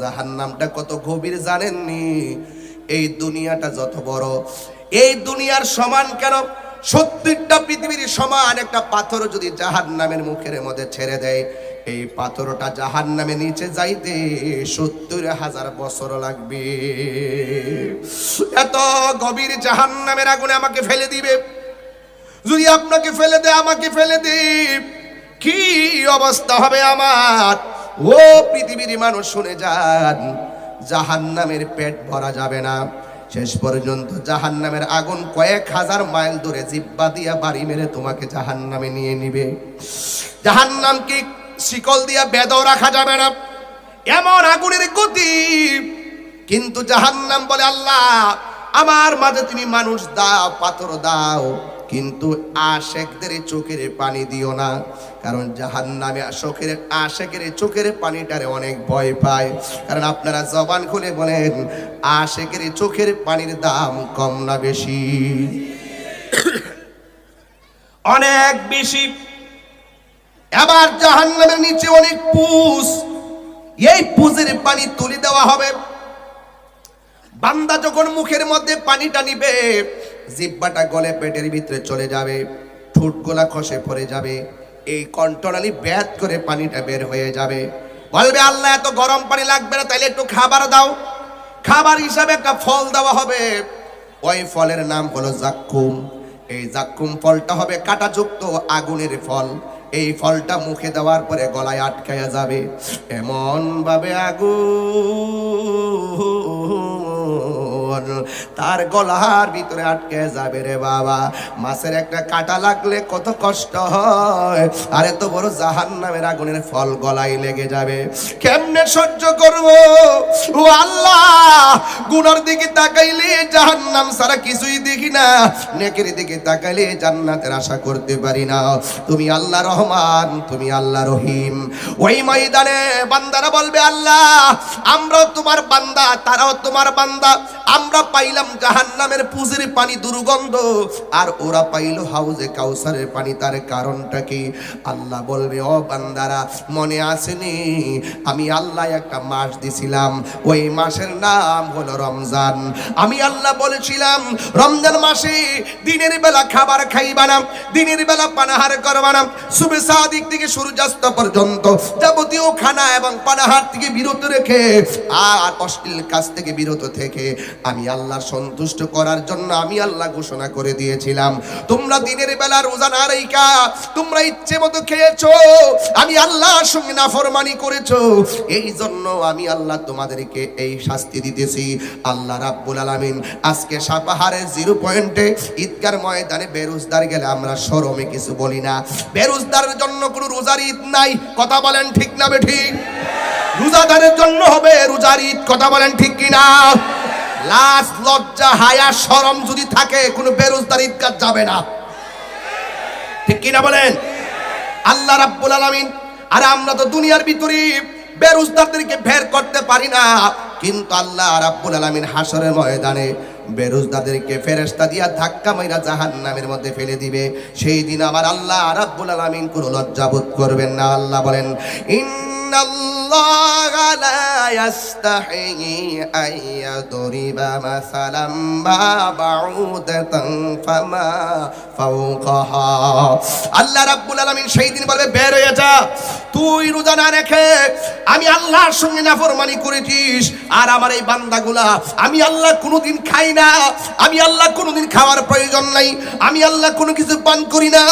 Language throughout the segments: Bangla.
জাহান নামটা কত গভীর জানেননি? এই দুনিয়াটা যত বড়। এই দুনিয়ার সমান কেন? সত্তরটা পৃথিবীর সমান একটা পাথর যদি জাহান নামের মুখের মধ্যে ছেড়ে দেয়, এই পাথরটা জাহান নামে নিচে যাইতে সত্তর হাজার বছর লাগবে। এত গভীর জাহান নামের আগুনে আমাকে ফেলে দিবে। যদি আপনাকে ফেলে দে আমাকে ফেলে দে কি অবস্থা হবে আমার? ও পৃথিবীর মানুষ শুনে যান জাহান নামের পেট ভরা যাবে না। শেষ পর্যন্ত জাহান নামের আগুন কয়েক হাজার মাইল দূরে জিব্বা দিয়া বাড়ি মেরে তোমাকে জাহান নামে নিয়ে নিবে। জাহান নামকে শিকল দিয়া বেদও রাখা যাবে না। এমন আগুনের গতি। কিন্তু জাহান্নাম বলে, আল্লাহ, আমার মাঝে তুমি মানুষ দাও, পাথর দাও, কিন্তু আশেকদের চোখের পানি দিও না। কারণ জাহান নামে চোখের আশেকের চোখের পানিটারে অনেক ভয় পায়। কারণ আপনারা জবান খুলে বলেন, আশেকের চোখের পানির দাম কম না বেশি? অনেক বেশি। এবার জাহান্নামের নিচে অনেক পুষ এই পুজের পানি তুলে দেওয়া হবে। বান্দা যখন মুখের মধ্যে পানিটা নিবে, জিব্বাটা গলে পেটের ভিতরে চলে যাবে ঠোঁট গোলা খসে পড়ে যাবে। এই কন্টনালি ব্যাত করে পানিটা বের হয়ে যাবে। বলবে, আল্লাহ, এত গরম পানি লাগবে না, তাইলে একটু খাবার দাও। খাবার হিসাবে একটা ফল দেওয়া হবে। ওই ফলের নাম হলো জাক্কুম। এই জাক্কুম ফলটা হবে কাঁটাযুক্ত আগুনের ফল। এই ফলটা মুখে দেওয়ার পরে গলায় আটকায়া যাবে। এমন ভাবে আগুন তার গলার ভিতরে আটকে যাবে রে বাবা। মাছের একটা কাটা লাগলে কত কষ্ট হয়। আর এত বড় জাহান নামের আগুনের ফল গলায় লেগে যাবে। কেমনে সহ্য করব? ও আল্লাহ! গুনার দিকে তাকাইলে জাহান্নাম সারা কিছুই দেখি না। নেকের দিকে তাকাইলে জান্নাতের আশা করতে পারি না। তুমি আল্লাহ রহমান, তুমি আল্লাহ রহিম। ওই ময়দানে বান্দারা বলবে, আল্লাহ, আমরাও তোমার বান্দা, তারাও তোমার বান্দা। আমরা পাইলাম জাহান্নামের পুজের পানি দুর্গন্ধ, আর ওরা পাইলো হাউজে কাউসারের পানি। তার কারণটা কি? আল্লাহ বলবে, ও বান্দারা, মনে আসেনি আমি আল্লাহ একটা মাস দিছিলাম। ওই মাসের নাম হলো রমজান। আমি আল্লাহ বলেছিলাম, রমজান মাসে দিনের বেলা খাবার খাইবা না, দিনের বেলা পানাহার করবা না। শুভে সাদিক থেকে সূর্যাস্ত পর্যন্ত যাবতীয় খানা এবং পানাহার থেকে বিরত রেখে আর অশ্লীল কাজ থেকে বিরত থেকে আমি আল্লাহ সন্তুষ্ট করার জন্য আমি আল্লাহ ঘোষণা করে দিয়েছিলাম। তোমরা দিনের বেলা রোজা না রেখা তোমরা ইচ্ছে মতো খেয়েছো, আমি আল্লাহর সঙ্গে নাফরমানি করেছ এই জন্য আমি আল্লাহ তোমাদেরকে এই শাস্তি দিতেছি আল্লাহ রাব্বুল আলামিন আজকে সাপাহারের জিরো পয়েন্টে ঈদগার ময়দানে বেরোজদার গেলে আমরা শরমে কিছু বলি না। বেরোজদারের জন্য কোনো রোজার ঈদ নাই, কথা বলেন ঠিক না বে ঠিক রোজাদারের জন্য হবে রোজার ঈদ, কথা বলেন ঠিক কিনা? লাশ, লজ্জা, হায়া শরম যদি থাকে, কোনো বেরোজদার ঈদগাহ যাবে না। ঠিক কিনা বলেন? আল্লাহ রাব্বুল আলামিন, আর আমরা তো দুনিয়ার ভিতরে বেরোজদারদেরকে বের করতে পারি না। কিন্তু আল্লাহ রাব্বুল আলমিন হাসরের ময়দানে বেরোজদাদেরকে ফেরেস্তা দিয়া ধাক্কা মাইরা জাহান নামের মধ্যে ফেলে দিবে। সেই দিন আমার আল্লাহ রাব্বুল আলমিন কোনো লজ্জাবোধ করবেন না। আল্লাহ বলেন আলামিন সেই দিন বলবে, বের হয়ে যা, তুই রোজা না রেখে আমি আল্লাহর সঙ্গে নাফরমানি করেছিস আর আমার এই বান্দাগুলা, আমি আল্লাহ কোনোদিন খাই না, আমি আল্লাহ কোনোদিন খাওয়ার প্রয়োজন নাই, আমি আল্লাহ কোনো কিছু পান করি না,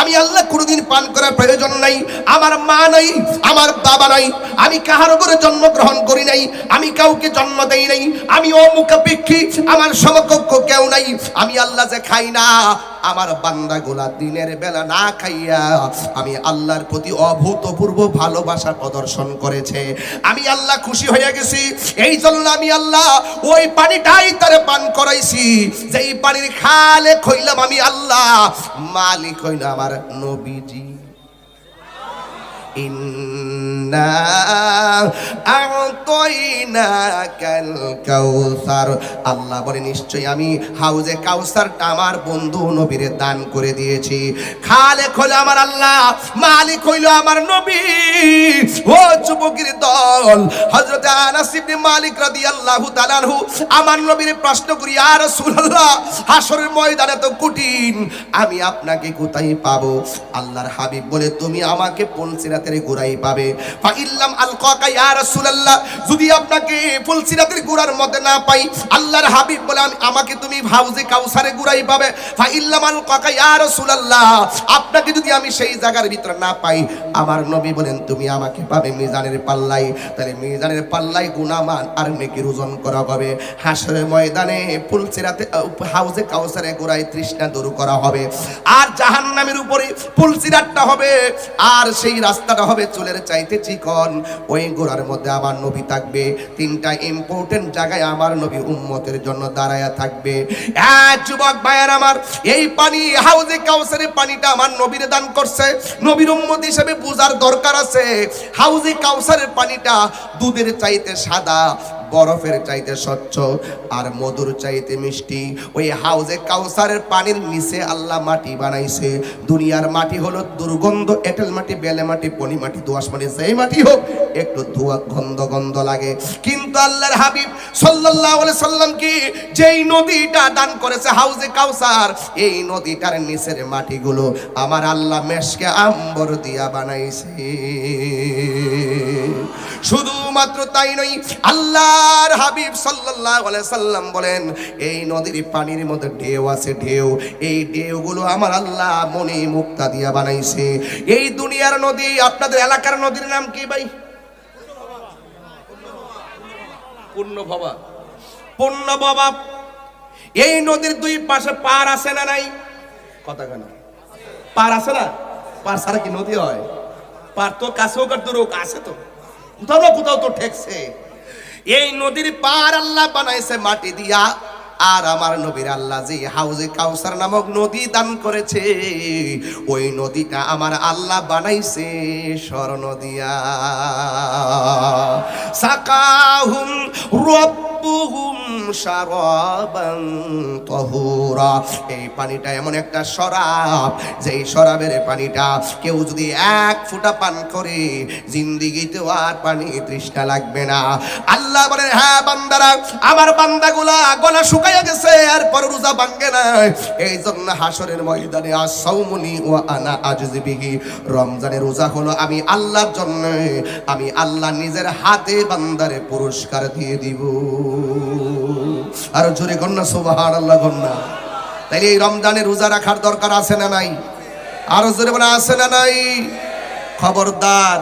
আমি আল্লাহ কোনোদিন পান করার প্রয়োজন নাই, আমার মা নাই, আমার বাবা নাই আমি কাহার করে জন্মগ্রহণ করি নাই, আমি কাউকে জন্ম দেই নাই, আমি অমুখাপেক্ষী আমার সমকক্ষ কেউ নাই। আমি আল্লাহ যে খাই না, আমার বান্দাগুলা দিনের বেলা না খাইয়া আমি আল্লাহর প্রতি অভূতপূর্ব ভালোবাসা প্রদর্শন করেছে। আমি আল্লাহ খুশি হয়ে গেছি এই জন্য আমি আল্লাহ ওই পানিটাই তারে পান করাইছি। যেই পানির খালে খইলাম আমি আল্লাহ, মালিক হইল আমার নবীজি। now. I আল্লাহ বলে আমি হাউজে কাউসারটা আমার বন্ধু নবীরে দান করে দিয়েছি। হলো আমার আল্লাহ, মালিক হইল আমার নবী। ও দল আমার নবীর প্রশ্ন করি রাসূলুল্লাহ হাসরের ময়দানে তো কঠিন, আমি আপনাকে কোথায় পাবো? আল্লাহর হাবিব বলে, তুমি আমাকে পুলসিরাতের গোড়ায় পাবে। ফা ইল্লাম আলকাকা ইয়া রাসূলুল্লাহ যদি আপনাকে পুলসিরাতের গোড়ার মধ্যে না পাই, আল্লাহর হাবিব বলে আমি আমাকে তুমি হাউজে কাউসারে গোড়ায় পাবে। ফা ইল্লাম আলকাকা ইয়া রাসূলুল্লাহ। আপনাকে যদি আমি সেই জায়গার ভিতরে না পাই, আমার নবী বলেন, তুমি আমাকে পাবে মিজানের পাল্লাই তাহলে মিজানের পাল্লাই গুনামান আর নেকির ওজন করা হবে। হাসরের ময়দানে পুলসিরাতে হাউজে কাউসারে গোড়ায় তৃষ্ণা দূর করা হবে। আর জাহান্নামের উপরে পুলসিরাতটা হবে। আর সেই রাস্তাটা হবে চুলের চাইতে চিকন। ওই গোড়ার মধ্যে আমার নবী থাকবে তিনটা ইম্পর্টেন্ট জায়গায় আমার নবী উম্মতের জন্য দাঁড়ায়া থাকবে। যুবক ভাইয়ের আমার, এই পানি, হাউজে কাউসারের পানিটা আমার নবীরে দান করছে। নবীর উম্মত হিসেবে বোঝার দরকার আছে। হাউজে কাউসারের পানিটা দুধের চাইতে সাদা বরফের চাইতে স্বচ্ছ আর মধুর চাইতে মিষ্টি। ওই হাউজে কাউসারের পানির নিচে আল্লাহ মাটি বানাইছে। দুনিয়ার মাটি হলো দুর্গন্ধ, এঁটেল মাটি, বেলে মাটি, পনি মাটি, দোয়াশ মাটি, যেই মাটি হোক, একটু ধোয়া গন্ধ গন্ধ লাগে। কিন্তু আল্লাহর হাবিব সাল্লাল্লাহু আলাইহি সাল্লাম কি যেই নদীটা দান করেছে হাউজে কাউসার, এই নদীটার নিচের মাটিগুলো আমার আল্লাহ মেশকে আম্বর দিয়া বানাইছে। শুধুমাত্র তাই নয় আল্লাহর হাবিব সাল্লাল্লাহু আলাইহি সাল্লাম বলেন এই নদীর পানির মধ্যে ঢেউ আছে ঢেউ। এই ঢেউগুলো আমার আল্লাহ মনে মুক্তা দিয়া বানাইছে। এই দুনিয়ার নদী আপনাদের এলাকার নদীর নাম কি ভাই? পূর্ণ ভবা পূর্ণ ভবা এই নদীর দুই পাশে পার আছে না নাই? কথা কেন পার আছে না? পার ছাড়া কি নদী হয়? পার তো কাছে হোক আর দূর আছে তো। কোথাও না কোথাও তো ঠেকছে। এই নদীর পার আল্লাহ বানাইছে মাটি দিয়া। আর আমার নবীর আল্লাহ যে হাউজে কাউসার নামক নদী দান করেছে, ওই নদীটা আমার আল্লাহ বানাইছে স্বর্ণ দিয়া। সাকাহুম রব্বুহুম শারাবান তাহুরা। এই পানিটা এমন একটা শরাব, যেই শরাবের পানিটা কেউ যদি এক ফুটা পান করে জিন্দিগিতে আর পানি তৃষ্ণা লাগবে না। আল্লাহ বলেন হ্যাঁ বান্দারা, আমার বান্দাগুলা গলা শুকাইয়া গেছে আর পর রোজা ভাঙ্গে না এই জন্য হাসরের ময়দানে আসাউমুনি ও আনা আজজিবিহি রমজানের রোজা হলো আমি আল্লাহর জন্য, আমি আল্লাহ নিজের হাতে বান্দারে পুরস্কার দিয়ে দিব। আর জোরে গন্না সোবাহার আল্লাহ গন্না তাইলে এই রমজানে রোজা রাখার দরকার আছে না নাই? আরও জোরে বলে, আছে না নাই? খবরদার,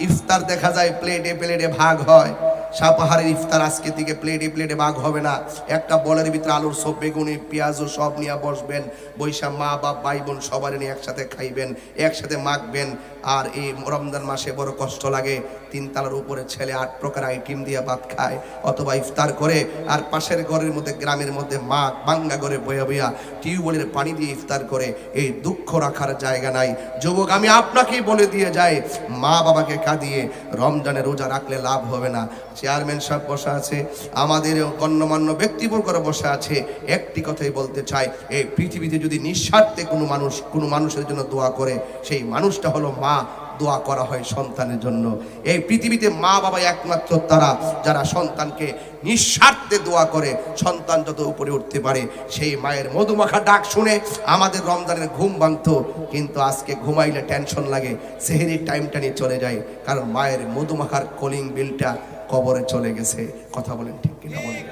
ইফতার দেখা যায়, প্লেটে প্লেটে ভাগ হয়। সাপাহারের ইফতার আজকে থেকে প্লেটে প্লেটে ভাগ হবে না। একটা বলের ভিতরে আলুর সব, বেগুনি পেঁয়াজও সব নিয়ে বসবেন। বৈশা মা, বাপ, ভাই, বোন সবার নিয়ে একসাথে খাইবেন, একসাথে মাখবেন। আর এই রমজান মাসে বড় কষ্ট লাগে। তিন তালার উপরে ছেলে আট প্রকার আইটেম দিয়ে ভাত খায়, অথবা ইফতার করে। আর পাশের ঘরের মধ্যে, গ্রামের মধ্যে মা বাঙ্গা করে বয়া বয়া টিউবওয়েলের পানি দিয়ে ইফতার করে। এই দুঃখ রাখার জায়গা নাই। যুবক, আমি আপনাকেই বলে দিয়ে যাই, মা বাবাকে কাঁদিয়ে রমজানে রোজা রাখলে লাভ হবে না। চেয়ারম্যান সাহেব বসে আছে, আমাদের গণ্যমান্য ব্যক্তিবর্গরা বসে আছে, একটি কথাই বলতে চাই, এই পৃথিবীতে যদি নিঃস্বার্থে কোনো মানুষ, কোনো মানুষের জন্য দোয়া করে, সেই মানুষটা হলো মা, দোয়া করা হয় সন্তানের জন্য। এই পৃথিবীতে মা বাবা একমাত্র তারা, যারা সন্তানকে নিঃস্বার্থে দোয়া করে, সন্তান যত উপরে উঠতে পারে, সেই মায়ের মধুমাখা ডাক শুনে আমাদের রমজানের ঘুম ভাঙতো, কিন্তু আজকে ঘুমাইলে টেনশন লাগে, সেহেরির টাইমটা নিয়ে চলে যায়, কারণ মায়ের মধুমাখার কলিং বিলটা কবরে চলে গেছে। কথা বলেন ঠিক কিনা বলেন।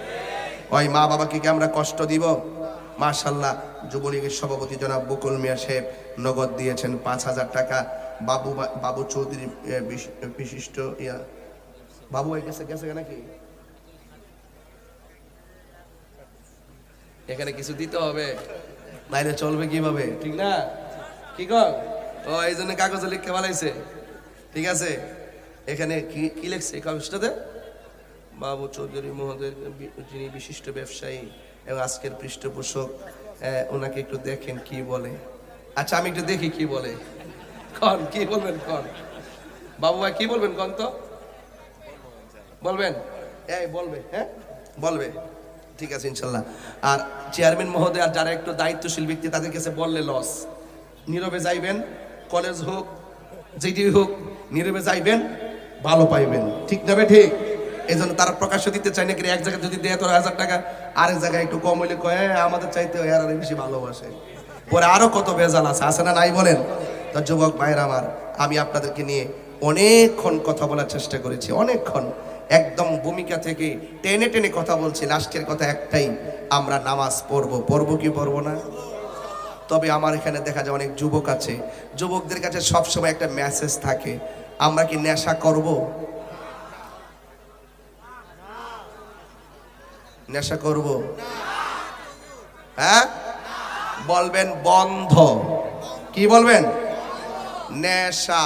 ওই মা বাবাকে কি আমরা কষ্ট দিব। মাশাল্লাহ যুবলীগের সভাপতি জনাব বকুল মিয়া সাহেব নগদ দিয়েছেন পাঁচ হাজার টাকা। বাবু বাবু চৌধুরী বিশিষ্ট ইয়া। বাবু হয়ে গেছে গেছে নাকি? এখানে কিছু দিতে হবে। বাইরে চলবে কীভাবে? ঠিক না? কি কর? ও এই জন্য কাগজে লিখতে ভালাইছে ঠিক আছে? এখানে কি কি লিখছে এই কাগজটাতে? বাবু চৌধুরী মহোদয়, যিনি বিশিষ্ট ব্যবসায়ী এবং আজকের পৃষ্ঠপোষক ওনাকে একটু দেখেন কি বলে। আচ্ছা আমি একটু দেখি কি বলে। কন, কি বলবেন, কন? বাবু ভাই, কি বলবেন, কন তো? বলবেন? এই, বলবে হ্যাঁ? বলবে। ঠিক আছে, ইনশাল্লাহ। আর চেয়ারম্যান মহোদয় আর যারা একটু দায়িত্বশীল ব্যক্তি, তাদের কাছে বললে লস। নীরবে যাইবেন, কলেজ হোক, যেটি হোক, নীরবে যাইবেন। ভালো পাইবেন। ঠিক যাবে ঠিক? এই জন্য তারা প্রকাশ্য দিতে চায় না কি এক জায়গায় যদি দেয় তোর হাজার টাকা আরেক জায়গায় একটু কম হইলে কয় "হ্যাঁ, আমাদের চাইতে এর আরও বেশি ভালোবাসে। পরে আরও কত বেজাল আছে আছে না নাই বলেন? তো যুবক ভাইয়ের আমার আমি আপনাদেরকে নিয়ে অনেকক্ষণ কথা বলার চেষ্টা করেছি অনেকক্ষণ। একদম ভূমিকা থেকে টেনে টেনে কথা বলছি লাস্টের কথা একটাই আমরা নামাজ পড়ব। পড়ব কি পড়ব না? তবে আমার এখানে দেখা যায় অনেক যুবক আছে। যুবকদের কাছে সবসময় একটা মেসেজ থাকে আমরা কি নেশা করব? নেশা করব? হ্যাঁ? বলবেন বন্ধ। কি বলবেন? নেশা।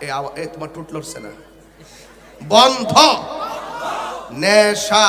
এ তোমার টুট লড়ছে না। বন্ধ। নেশা।